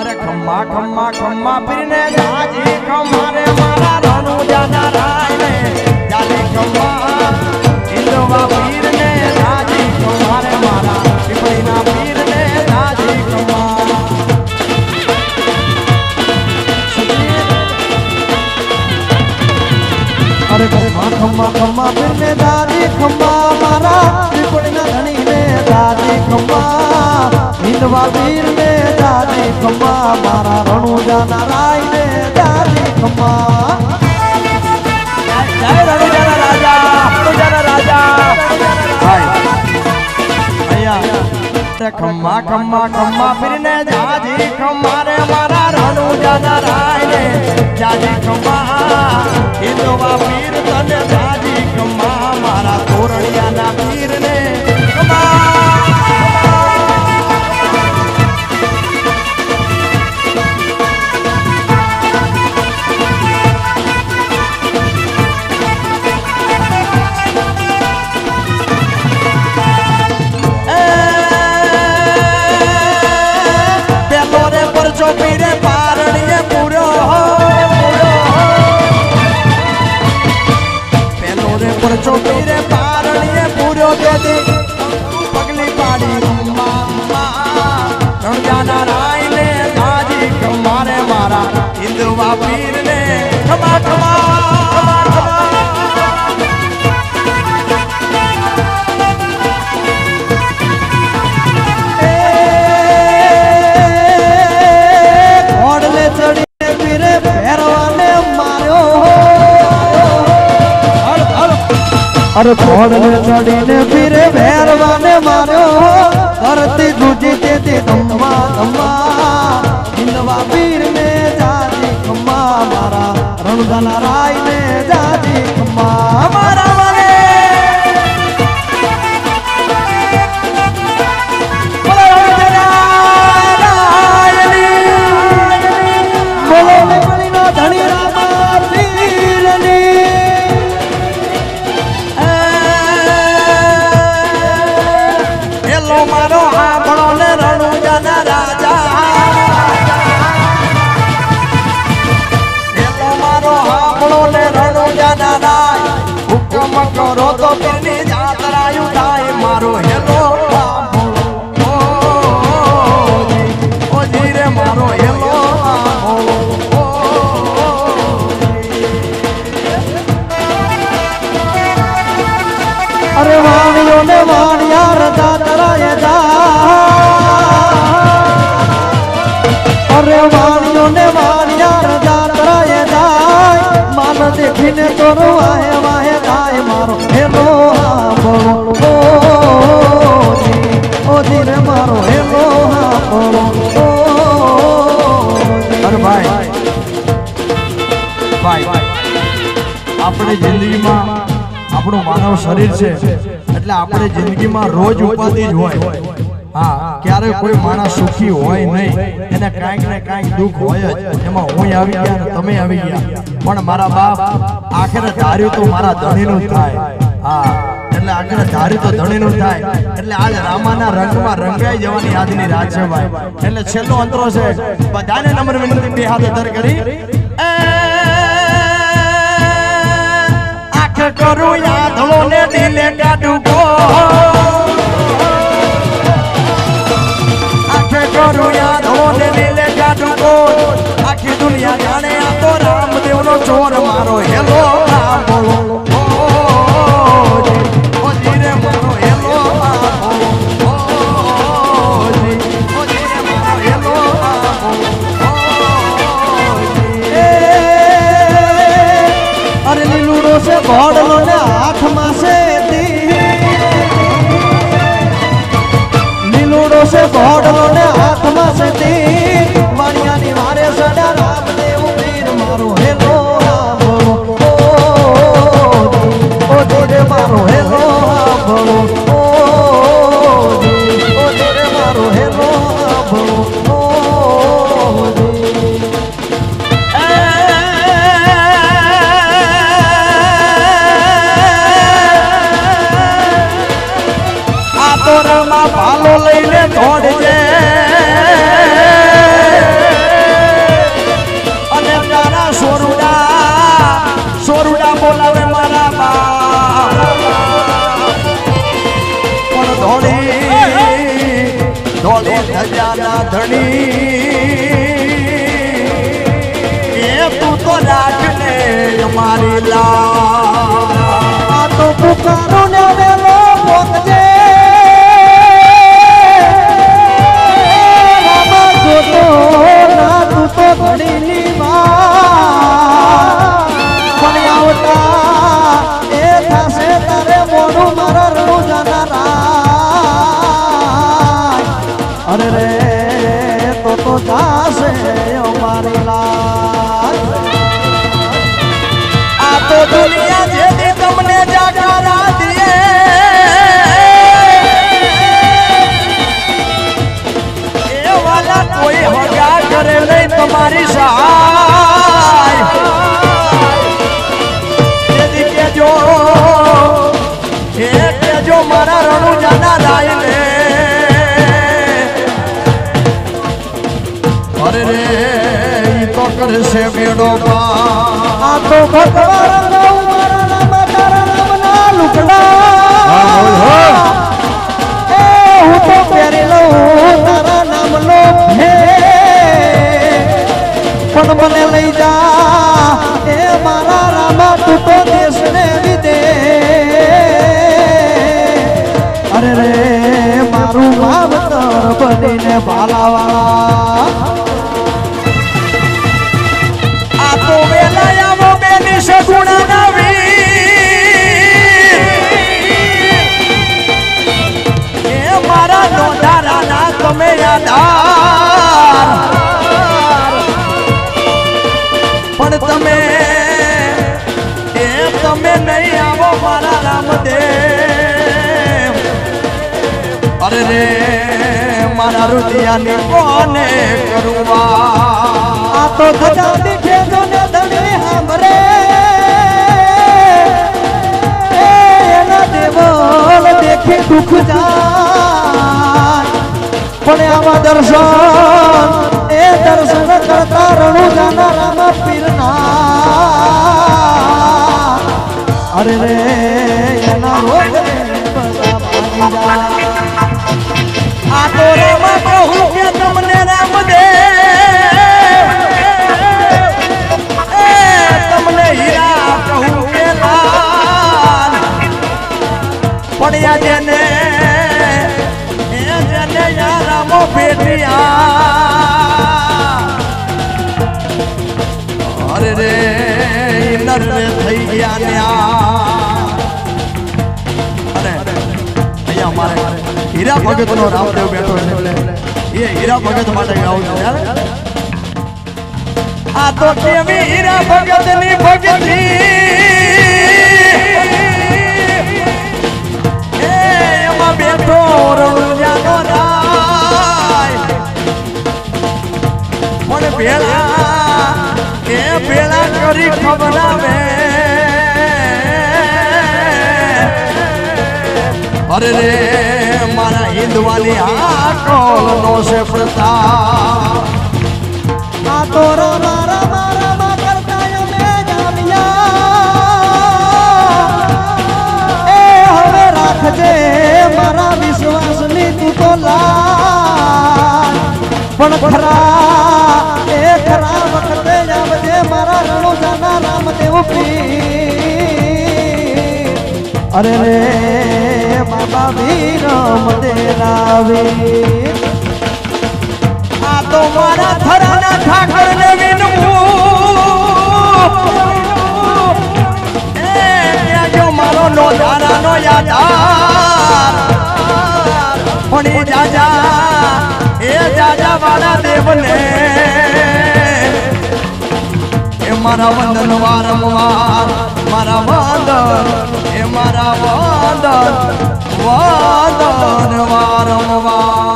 અરે ખમ્મા ખમ્મા ખમ્મા પીરને જાજી ખમારે મારા રણુ જાના રાયને. જાજી ખમ્મા ઇન્દવા પીરને જાજી ખમારે મારા પીપળીના પીરને જાજી ખમ્મા. અરે ખમ્મા ખમ્મા ખમ્મા પીરને દાદી ખમ્મા મારા પીપળીના ધણીને દાદી ખમ્મા. મારા રણુજાના રાયને દાદી ખમ્મા. જય રણુજાના રાજા રણુજાના રાજા. ભાઈ, અહીંયા ખમ્મા ખમ્મા ખમ્મા ફિરને જાજી ખમ્મા રે, મારા રણુજાના રાયને જાજી ખમ્મા. હિન્દુવા પીર તને જાજી ખમ્મા, મારા તોરણિયાના ખમ્મા મારા હિન્દુવા પીરને ખમા ખમા પીરે અરે ઘોડલે ચડીને પીરે ભેરવાને માર્યો ધરતી ગુજી તેથી ધમવા ધમ્મા. મારા રણુદાના રાયને. જાજી મારા માન તોરો આહે વાહે થાય મારો. હા બોલો ઓ જી ઓ જી રે મારો. હેલો બોલો ઓ અરે ભાઈ. ભાઈ, આપણી જિંદગીમાં આપણું માનવ શરીર છે, એટલે આપણે જિંદગીમાં રોજ ઉપાધિ જ હોય. હા ક્યારેય કોઈ માણસ સુખી હોય નહીં. એને કાંઈક ને કાંઈક દુઃખ હોય જ. એમાં હું આવી ગયા તમે આવી ગયા. પણ મારા બાપ આખરે ધાર્યું તો મારા ધણીનું થાય. હા, એટલે આખરે ધાર્યું તો ધણીનું થાય. એટલે આજ રામાના રંગમાં રંગાઈ જવાની આજની રાત છે એટલે છેલ્લો અંતરો છે, બધાને નમ્ર વિનંતી, બે હાથે દર કરી. આખ કરું યાદળો ને દિલે કાઢું કાઢું ગો આખી દુનિયા જાણે આ તો રામદેવનો ચોર મારો હેલો રામ બોલો ઓ જી, ડોરામાં ભાલો લઈને દોડજે. અને તારા સોરુડા સોરુડા બોલાવે મારા બા પણ ધોળી ધોળી ધજાના ધણી. એ તું તો રાખને અમારી લા તો પુકારો તમને જાકારા દીએ એ કોઈ હગા કરે નહીં તમારી સહાય. એ કેજો મારા રણુજાના રાયને અરે રે તો કરશે મેળો પા આ તો ભગવાન લઈ જા મારા રામા તું તો. અરે રે મારું માવતર બનીને ભાલાવાળા. તમે પણ તમે એ તમે નહીં આવો મારા રામદેવ. અરે રે, મારા રુદિયાની કોને કરવા? આ તો ધજા દીઠે જોને ધણી હાંભરે એના દેખી દુઃખ દર્શન. એ દર્શન કરતા રણુ જાના રામ પીરના. અરે રે એના રોગ યા રામો અરે રે ઈ નર થઈ ગયા ન્યા. અરે, અહીંયા મારે હીરા ભગત નો રામદેવ બેઠો છે. એ હીરા ભગત માટે ગાઉં છું આ તો કેવી હીરા ભગતની ભગતી એમાં બેઠો રણુજાનો રાય પણ ભેળા એ ભેળા કરી ખબરાવે અરે રે, મારા હિન્દવાની આ કોલ નો છે પ્રતાપ. આ તો મારા મારા રાખજે, મારા વિશ્વાસની તું તો લા પણ ખરા મારા રણુજાના રામદેવ પીર અરે રે બાબા વીર મદેરા વીર આ તો મારા થરાના ઠાકર ને મારો નોંધારાનો યાદાર. પણ જાજા, એ જાજા વાળા દેવને. મારા વંદન વારંવાર મારા વાદન એ મારા વાદન વાદન વારંવાર.